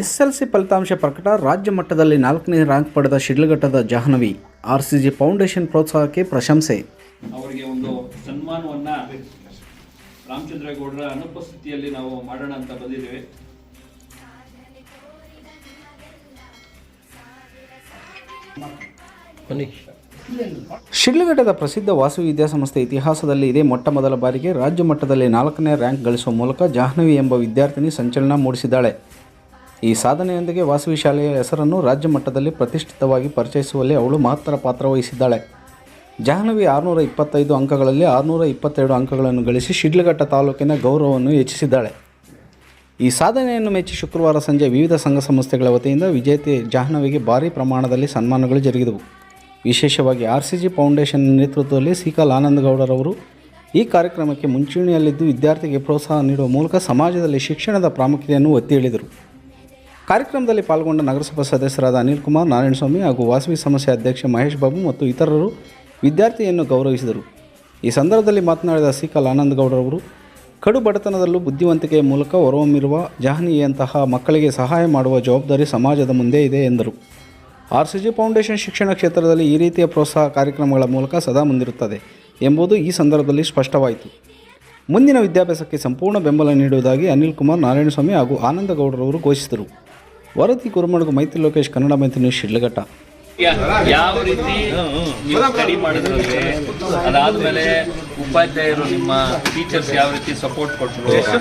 SLC ಫಲಿತಾಂಶ ಪ್ರಕಟ ರಾಜ್ಯ ಮಟ್ಟದಲ್ಲಿ ನಾಲ್ಕನೇ ರ್ಯಾಂಕ್ ಪಡೆದ ಶಿಡ್ಲಘಟ್ಟದ ಜಾಹ್ನವಿ ಜಿ ಫೌಂಡೇಶನ್ ಪ್ರೋತ್ಸಾಹಕ್ಕೆ ಪ್ರಶಂಸೆ. ಅವರಿಗೆ ಒಂದು ಸನ್ಮಾನವನ್ನ ರಾಮಚಂದ್ರೇಗೌಡರ ಅನುಪಸ್ಥಿತಿಯಲ್ಲಿ ನಾವು ಮಾಡೋಣ ಅಂತ ಬಂದಿದ್ದೇವೆ. ಶಿಡ್ಲಘಟ್ಟದ ಪ್ರಸಿದ್ಧ ವಾಸು ವಿದ್ಯಾಸಂಸ್ಥೆ ಇತಿಹಾಸದಲ್ಲಿ ಇದೇ ಮೊಟ್ಟ ಮೊದಲ ಬಾರಿಗೆ ರಾಜ್ಯ ಮಟ್ಟದಲ್ಲಿ ನಾಲ್ಕನೇ ರ್ಯಾಂಕ್ ಗಳಿಸುವ ಮೂಲಕ ಜಾಹ್ನವಿ ಎಂಬ ವಿದ್ಯಾರ್ಥಿನಿ ಸಂಚಲನ ಮೂಡಿಸಿದ್ದಾಳೆ. ಈ ಸಾಧನೆಯೊಂದಿಗೆ ವಾಸವಿ ಶಾಲೆಯ ಹೆಸರನ್ನು ರಾಜ್ಯ ಮಟ್ಟದಲ್ಲಿ ಪ್ರತಿಷ್ಠಿತವಾಗಿ ಪರಿಚಯಿಸುವಲ್ಲಿ ಅವಳು ಮಹತ್ತರ ಪಾತ್ರ ವಹಿಸಿದ್ದಾಳೆ. ಜಾಹ್ನವಿ ಆರುನೂರ ಇಪ್ಪತ್ತೈದು ಅಂಕಗಳಲ್ಲಿ ಆರುನೂರ ಇಪ್ಪತ್ತೆರಡು ಅಂಕಗಳನ್ನು ಗಳಿಸಿ ಶಿಡ್ಲಘಟ್ಟ ತಾಲೂಕಿನ ಗೌರವವನ್ನು ಹೆಚ್ಚಿಸಿದ್ದಾಳೆ. ಈ ಸಾಧನೆಯನ್ನು ಮೆಚ್ಚಿ ಶುಕ್ರವಾರ ಸಂಜೆ ವಿವಿಧ ಸಂಘ ಸಂಸ್ಥೆಗಳ ವತಿಯಿಂದ ವಿಜೇತೆ ಜಾಹ್ನವಿಗೆ ಭಾರೀ ಪ್ರಮಾಣದಲ್ಲಿ ಸನ್ಮಾನಗಳು ಜರುಗಿದವು. ವಿಶೇಷವಾಗಿ ಆರ್ ಸಿ ಜಿ ಫೌಂಡೇಶನ್ ನೇತೃತ್ವದಲ್ಲಿ ಸಿಕಲ್ ಆನಂದಗೌಡರವರು ಈ ಕಾರ್ಯಕ್ರಮಕ್ಕೆ ಮುಂಚೂಣಿಯಲ್ಲಿದ್ದು ವಿದ್ಯಾರ್ಥಿಗೆ ಪ್ರೋತ್ಸಾಹ ನೀಡುವ ಮೂಲಕ ಸಮಾಜದಲ್ಲಿ ಶಿಕ್ಷಣದ ಪ್ರಾಮುಖ್ಯತೆಯನ್ನು ಒತ್ತಿ ಹೇಳಿದರು. ಕಾರ್ಯಕ್ರಮದಲ್ಲಿ ಪಾಲ್ಗೊಂಡ ನಗರಸಭಾ ಸದಸ್ಯರಾದ ಅನಿಲ್ ಕುಮಾರ್, ನಾರಾಯಣಸ್ವಾಮಿ ಹಾಗೂ ವಾಸವಿ ಸಮಸ್ಯೆ ಅಧ್ಯಕ್ಷ ಮಹೇಶ್ ಬಾಬು ಮತ್ತು ಇತರರು ವಿದ್ಯಾರ್ಥಿಯನ್ನು ಗೌರವಿಸಿದರು. ಈ ಸಂದರ್ಭದಲ್ಲಿ ಮಾತನಾಡಿದ ಸಿಕಲ್ ಆನಂದಗೌಡರವರು, ಕಡು ಬಡತನದಲ್ಲೂ ಬುದ್ಧಿವಂತಿಕೆಯ ಮೂಲಕ ಹೊರಹೊಮ್ಮಿರುವ ಜಹನಿಯಂತಹ ಮಕ್ಕಳಿಗೆ ಸಹಾಯ ಮಾಡುವ ಜವಾಬ್ದಾರಿ ಸಮಾಜದ ಮುಂದೆ ಇದೆ, ಎಂದರು. ಆರ್ ಸಿ ಜಿ ಫೌಂಡೇಶನ್ ಶಿಕ್ಷಣ ಕ್ಷೇತ್ರದಲ್ಲಿ ಈ ರೀತಿಯ ಪ್ರೋತ್ಸಾಹ ಕಾರ್ಯಕ್ರಮಗಳ ಮೂಲಕ ಸದಾ ಮುಂದಿರುತ್ತದೆ ಎಂಬುದು ಈ ಸಂದರ್ಭದಲ್ಲಿ ಸ್ಪಷ್ಟವಾಯಿತು. ಮುಂದಿನ ವಿದ್ಯಾಭ್ಯಾಸಕ್ಕೆ ಸಂಪೂರ್ಣ ಬೆಂಬಲ ನೀಡುವುದಾಗಿ ಅನಿಲ್ ಕುಮಾರ್, ನಾರಾಯಣಸ್ವಾಮಿ ಹಾಗೂ ಆನಂದಗೌಡರವರು ಘೋಷಿಸಿದರು. ವರದಿ ಕುರುಮಡುಗು ಮೈತ್ರಿ ಲೋಕೇಶ್ ಕನ್ನಡ ಮೈತ್ರಿ ನ್ಯೂಸ್ ಶಿಡ್ಲಘಟ್ಟ ಯಾವ ರೀತಿ ನೀವು ಸ್ಟಡಿ ಮಾಡಿದ್ರು ಅದಾದ್ಮೇಲೆ ಉಪಾಧ್ಯಾಯರು ನಿಮ್ಮ ಟೀಚರ್ಸ್ ಯಾವ ರೀತಿ ಸಪೋರ್ಟ್ ಕೊಟ್ಟರು ಎಷ್ಟು.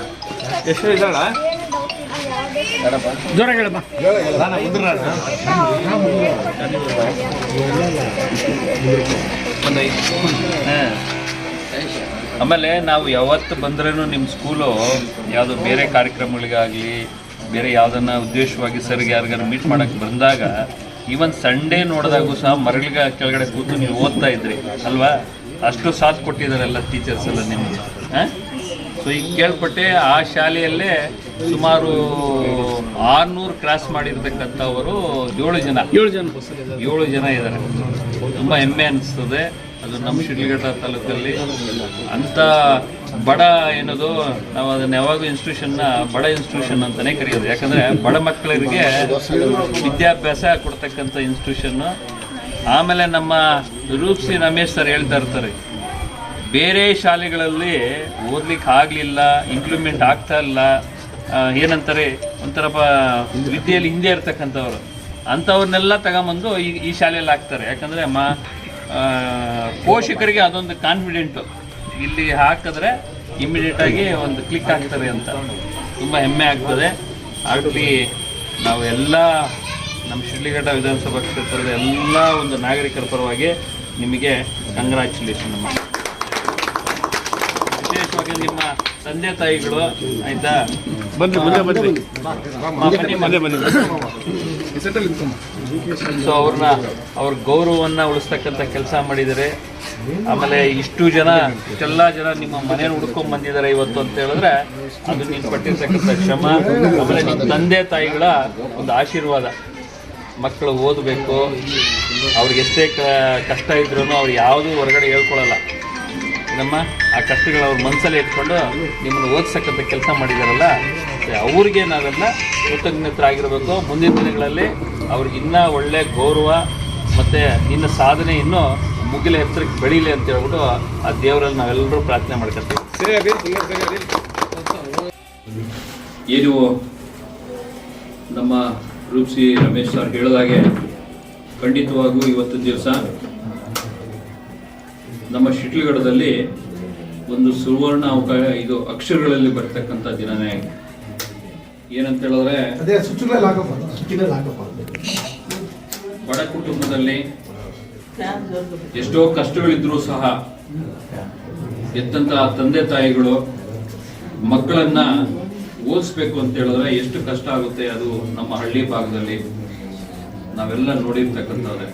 ಹಾ. ಆಮೇಲೆ ನಾವು ಯಾವತ್ತು ಬಂದ್ರೂ ನಿಮ್ಮ ಸ್ಕೂಲು ಯಾವುದು ಬೇರೆ ಕಾರ್ಯಕ್ರಮಗಳಿಗಾಗಲಿ ಬೇರೆ ಯಾವುದನ್ನ ಉದ್ದೇಶವಾಗಿ ಸರ್ಗೆ ಯಾರಿಗಾರು ಮೀಟ್ ಮಾಡಕ್ಕೆ ಬಂದಾಗ ಈವನ್ ಸಂಡೇ ನೋಡಿದಾಗೂ ಸಹ ಮರಳಿಗ ಕೆಳಗಡೆ ಕೂತು ನೀವು ಓದ್ತಾ ಇದ್ರಿ ಅಲ್ವಾ? ಅಷ್ಟು ಸಾಥ್ ಕೊಟ್ಟಿದ್ದಾರೆಲ್ಲ ಟೀಚರ್ಸ್ ಎಲ್ಲ ನಿಮಗೆ ಸೊ ಈಗ ಕೇಳ್ಪಟ್ಟೆ ಆ ಶಾಲೆಯಲ್ಲೇ ಸುಮಾರು ಆರ್ನೂರು ಕ್ರಾಸ್ ಮಾಡಿರ್ತಕ್ಕಂಥವರು ಏಳು ಜನ. ಏಳು ಜನ. ಏಳು ಜನ ಇದ್ದಾರೆ ತುಂಬ ಹೆಮ್ಮೆ ಅನಿಸ್ತದೆ. ಅದು ನಮ್ಮ ಶಿಡ್ಲಘಟ್ಟ ತಾಲೂಕಲ್ಲಿ ಅಂಥ ಬಡ ಏನದು ನಾವು ಅದನ್ನ ಯಾವಾಗಲೂ ಇನ್ಸ್ಟಿಟ್ಯೂಷನ್ನ ಬಡ ಇನ್ಸ್ಟಿಟ್ಯೂಷನ್ ಅಂತಲೇ ಕರೆಯೋದು. ಯಾಕಂದ್ರೆ ಬಡ ಮಕ್ಕಳಿಗೆ ವಿದ್ಯಾಭ್ಯಾಸ ಕೊಡ್ತಕ್ಕಂಥ ಇನ್ಸ್ಟಿಟ್ಯೂಷನ್ನು ಆಮೇಲೆ ನಮ್ಮ ರೂಪ್ಸಿ ರಮೇಶ್ ಸರ್ ಹೇಳ್ತಾ ಇರ್ತಾರೆ, ಬೇರೆ ಶಾಲೆಗಳಲ್ಲಿ ಓದ್ಲಿಕ್ಕೆ ಆಗಲಿಲ್ಲ ಇಂಪ್ಲಿಮೆಂಟ್ ಆಗ್ತಾ ಇಲ್ಲ ಏನಂತಾರೆ ಒಂಥರ ವಿದ್ಯೆಯಲ್ಲಿ ಹಿಂದೆ ಇರ್ತಕ್ಕಂಥವ್ರು. ಅಂಥವ್ರನ್ನೆಲ್ಲ ತಗೊಂಬಂದು ಈ ಈ ಶಾಲೆಯಲ್ಲಿ ಹಾಕ್ತಾರೆ. ಯಾಕಂದರೆ ಮ ಪೋಷಕರಿಗೆ ಅದೊಂದು ಕಾನ್ಫಿಡೆಂಟು ಇಲ್ಲಿ ಹಾಕಿದ್ರೆ ಇಮ್ಮಿಡಿಯೇಟಾಗಿ ಒಂದು ಕ್ಲಿಕ್ ಆಗ್ತದೆ ಅಂತ. ತುಂಬ ಹೆಮ್ಮೆ ಆಗ್ತದೆ. ಆಗಲಿ ನಾವು ಎಲ್ಲ ನಮ್ಮ ಶಿಡ್ಲಿಘಟ್ಟ ವಿಧಾನಸಭಾ ಕ್ಷೇತ್ರದ ಎಲ್ಲ ಒಂದು ನಾಗರಿಕರ ಪರವಾಗಿ ನಿಮಗೆ ಕಂಗ್ರ್ಯಾಚುಲೇಷನ್ ನಮ್ಮ ನಿಮ್ಮ ತಂದೆ ತಾಯಿಗಳು ಆಯ್ತಾ? ಬನ್ನಿ ಬನ್ನಿ. ಸೊ ಅವ್ರನ್ನ ಅವ್ರ ಗೌರವವನ್ನು ಉಳಿಸ್ತಕ್ಕಂಥ ಕೆಲಸ ಮಾಡಿದರೆ ಆಮೇಲೆ ಇಷ್ಟು ಜನ ಇಷ್ಟೆಲ್ಲ ಜನ ನಿಮ್ಮ ಮನೇನ ಹುಡ್ಕೊಂಡ್ ಬಂದಿದ್ದಾರೆ ಇವತ್ತು ಅಂತ ಹೇಳಿದ್ರೆ ಅದು ನೀನು ಪಟ್ಟಿರ್ತಕ್ಕಂಥ ಶ್ರಮ ಆಮೇಲೆ ನಿಮ್ಮ ತಂದೆ ತಾಯಿಗಳ ಒಂದು ಆಶೀರ್ವಾದ. ಮಕ್ಕಳು ಓದಬೇಕು. ಅವ್ರಿಗೆ ಎಷ್ಟೇ ಕಷ್ಟ ಇದ್ರೂ ಅವ್ರು ಯಾವುದೂ ಹೊರಗಡೆ ಹೇಳ್ಕೊಳ್ಳಲ್ಲ ನಮ್ಮ ಆ ಕಷ್ಟಗಳು ಅವ್ರ ಮನಸ್ಸಲ್ಲಿ ಇಟ್ಕೊಂಡು ನಿಮ್ಮನ್ನು ಓದಿಸಕ್ಕಂಥ ಕೆಲಸ ಮಾಡಿದಾರಲ್ಲ ಅವರಿಗೆ ನಾವೆಲ್ಲ ಕೃತಜ್ಞತರಾಗಿರಬೇಕು ಮುಂದಿನ ದಿನಗಳಲ್ಲಿ ಅವ್ರಿಗೆ ಇನ್ನೂ ಒಳ್ಳೆ ಗೌರವ ಮತ್ತು ಇನ್ನು ಸಾಧನೆ ಇನ್ನೂ ಮುಗಿಲ ಎತ್ತರಕ್ಕೆ ಬೆಳೀಲಿ ಅಂತ ಹೇಳ್ಬಿಟ್ಟು ಆ ದೇವರಲ್ಲಿ ನಾವೆಲ್ಲರೂ ಪ್ರಾರ್ಥನೆ ಮಾಡ್ಕೊತೀವಿ ಏನು ನಮ್ಮ ರೂಪ್ಸಿ ರಮೇಶ್ ಸರ್ ಹೇಳಿದಾಗೆ ಖಂಡಿತವಾಗೂ ಇವತ್ತು ದಿವಸ ನಮ್ಮ ಶಿಟ್ಲಗಡದಲ್ಲಿ ಒಂದು ಸುವರ್ಣ ಅವಕಾಶ ಇದು ಅಕ್ಷರಗಳಲ್ಲಿ ಬರ್ತಕ್ಕಂಥ ದಿನನೇ ಏನಂತ ಹೇಳಿದ್ರೆ ಬಡ ಕುಟುಂಬದಲ್ಲಿ ಎಷ್ಟೋ ಕಷ್ಟಗಳಿದ್ರೂ ಸಹ ಎತ್ತಂತ ತಂದೆ ತಾಯಿಗಳು ಮಕ್ಕಳನ್ನ ಓದಿಸ್ಬೇಕು ಅಂತ ಹೇಳಿದ್ರೆ ಎಷ್ಟು ಕಷ್ಟ ಆಗುತ್ತೆ ಅದು ನಮ್ಮ ಹಳ್ಳಿ ಭಾಗದಲ್ಲಿ. ನಾವೆಲ್ಲ ನೋಡಿರ್ತಕ್ಕಂಥದ್ದೇ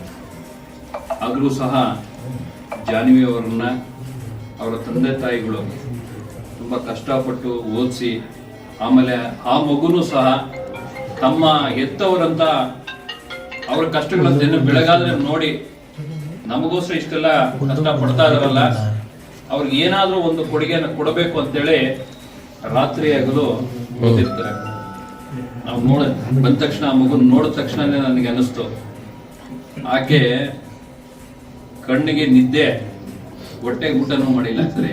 ಆದರೂ ಸಹ ಜಾನ್ವಿ ಅವರನ್ನ ಅವರ ತಂದೆ ತಾಯಿಗಳು ತುಂಬ ಕಷ್ಟಪಟ್ಟು ಓದಿಸಿ, ಆಮೇಲೆ ಆ ಮಗುನೂ ಸಹ ತಮ್ಮ ಹೆತ್ತವರಂತ ಅವರ ಕಷ್ಟಗಳನ್ನು ದಿನ ಬೆಳಗಾದ್ರೆ ನೋಡಿ ನಮಗೋಸ್ಕರ ಇಷ್ಟೆಲ್ಲ ಕಷ್ಟ ಪಡ್ತಾ ಇದಾರಲ್ಲ ಅವ್ರಿಗೆ ಏನಾದ್ರೂ ಒಂದು ಕೊಡುಗೆಯನ್ನು ಕೊಡಬೇಕು ಅಂತೇಳಿ ರಾತ್ರಿ ಆಗಲು ಓದಿರ್ತಾರೆ. ನಾವು ನೋಡ, ಬಂದ ತಕ್ಷಣ ಆ ಮಗು ನೋಡಿದ ತಕ್ಷಣನೇ ನನಗೆ ಅನಿಸ್ತು. ಆಕೆ ಕಣ್ಣಿಗೆ ನಿದ್ದೆ ಹೊಟ್ಟೆಗೆ ಊಟನೂ ಮಾಡಿಲ್ಲ ಸರಿ.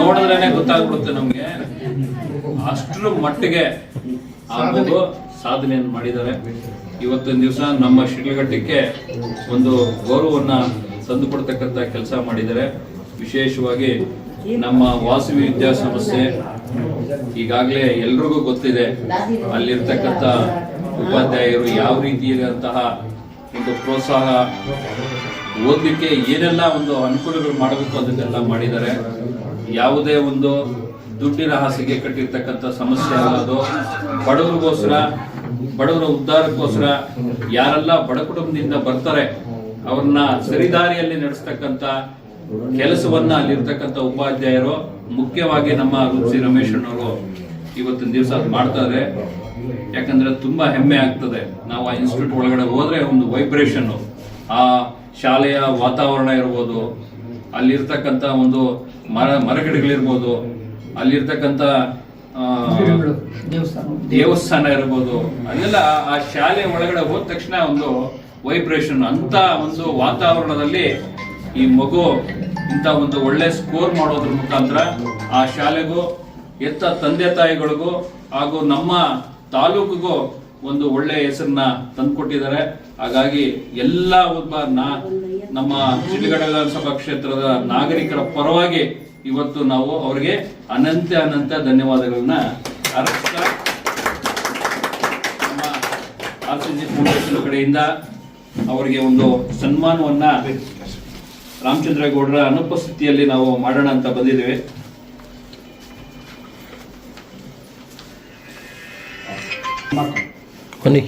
ನೋಡಿದ್ರೆ ಗೊತ್ತಾಗ್ಬಿಡುತ್ತೆ ನಮ್ಗೆ. ಅಷ್ಟರ ಮಟ್ಟಿಗೆ ಆಗೋದು ಮಗು ಸಾಧನೆಯನ್ನು ಮಾಡಿದ್ದಾರೆ. ಇವತ್ತಿನ ದಿವಸ ನಮ್ಮ ಶಿಡ್ಲಘಟ್ಟಕ್ಕೆ ಒಂದು ಗೌರವನ್ನ ತಂದು ಕೊಡ್ತಕ್ಕಂತ ಕೆಲಸ ಮಾಡಿದ್ದಾರೆ. ವಿಶೇಷವಾಗಿ ನಮ್ಮ ವಾಸವಿ ವಿದ್ಯಾಸಂಸ್ಥೆ ಈಗಾಗಲೇ ಎಲ್ರಿಗೂ ಗೊತ್ತಿದೆ ಅಲ್ಲಿರ್ತಕ್ಕಂಥ ಉಪಾಧ್ಯಾಯರು ಯಾವ ರೀತಿಯಾದಂತಹ ಒಂದು ಪ್ರೋತ್ಸಾಹ ಓದಲಿಕ್ಕೆ ಏನೆಲ್ಲ ಒಂದು ಅನುಕೂಲಗಳು ಮಾಡಬೇಕು ಅದನ್ನೆಲ್ಲ ಮಾಡಿದ್ದಾರೆ. ಯಾವುದೇ ಒಂದು ದುಡ್ಡಿನ ಹಾಸಿಗೆ ಕಟ್ಟಿರ್ತಕ್ಕಂಥ ಸಮಸ್ಯೆ ಆಗೋದು, ಬಡವರಿಗೋಸ್ಕರ, ಬಡವರ ಉದ್ಧಾರಕ್ಕೋಸ್ಕರ ಯಾರೆಲ್ಲ ಬಡ ಕುಟುಂಬದಿಂದ ಬರ್ತಾರೆ, ಅವ್ರನ್ನ ಸರಿದಾರಿಯಲ್ಲಿ ನಡೆಸ್ತಕ್ಕಂಥ ಕೆಲಸವನ್ನ ಅಲ್ಲಿರ್ತಕ್ಕಂಥ ಉಪಾಧ್ಯಾಯರು ಮುಖ್ಯವಾಗಿ ನಮ್ಮ ರುಚಿ ರಮೇಶ್ ಅಣ್ಣವರು ಇವತ್ತಿನ ದಿವಸ ಮಾಡ್ತಾರೆ ಯಾಕಂದ್ರೆ ತುಂಬಾ ಹೆಮ್ಮೆ ಆಗ್ತದೆ. ನಾವು ಆ ಇನ್ಸ್ಟಿಟ್ಯೂಟ್ ಒಳಗಡೆ ಹೋದ್ರೆ ಒಂದು ವೈಬ್ರೇಷನ್ ಆ ಶಾಲೆಯ ವಾತಾವರಣ ಇರ್ಬೋದು ಅಲ್ಲಿರ್ತಕ್ಕಂಥ ಒಂದು ಮರ ಮರಗಿಡಗಳಿರ್ಬೋದು ಅಲ್ಲಿರ್ತಕ್ಕಂಥ ದೇವಸ್ಥಾನ. ಇರ್ಬೋದು. ಅಲ್ಲೆಲ್ಲ ಆ ಶಾಲೆ ಒಳಗಡೆ ಹೋದ ತಕ್ಷಣ ಒಂದು ವೈಬ್ರೇಷನ್ ಅಂತ ಒಂದು ವಾತಾವರಣದಲ್ಲಿ ಈ ಮಗು ಇಂಥ ಒಂದು ಒಳ್ಳೆ ಸ್ಕೋರ್ ಮಾಡೋದ್ರ ಮುಖಾಂತರ ಆ ಶಾಲೆಗೂ ಎತ್ತ ತಂದೆ ತಾಯಿಗಳಿಗೂ ಹಾಗೂ ನಮ್ಮ ತಾಲೂಕಿಗೂ ಒಂದು ಒಳ್ಳೆ ಹೆಸರನ್ನ ತಂದುಕೊಟ್ಟಿದ್ದಾರೆ. ಹಾಗಾಗಿ ಎಲ್ಲ ಒಬ್ಬ ನಾ ನಮ್ಮ ಶಿಡ್ಲಘಟ್ಟ ವಿಧಾನಸಭಾ ಕ್ಷೇತ್ರದ ನಾಗರಿಕರ ಪರವಾಗಿ ಇವತ್ತು ನಾವು ಅವರಿಗೆ ಅನಂತ ಅನಂತ ಧನ್ಯವಾದಗಳನ್ನ ಅರ್ಪಿಸ್ತಾ ನಮ್ಮ ಆರ್ ಸಿ ಫೌಂಡೇಶನ್ ಕಡೆಯಿಂದ ಅವರಿಗೆ ಒಂದು ಸನ್ಮಾನವನ್ನ ರಾಮಚಂದ್ರ ಗೌಡರ ಅನುಪಸ್ಥಿತಿಯಲ್ಲಿ ನಾವು ಮಾಡೋಣ ಅಂತ ಬಂದಿದ್ದೇವೆ. కొన్ని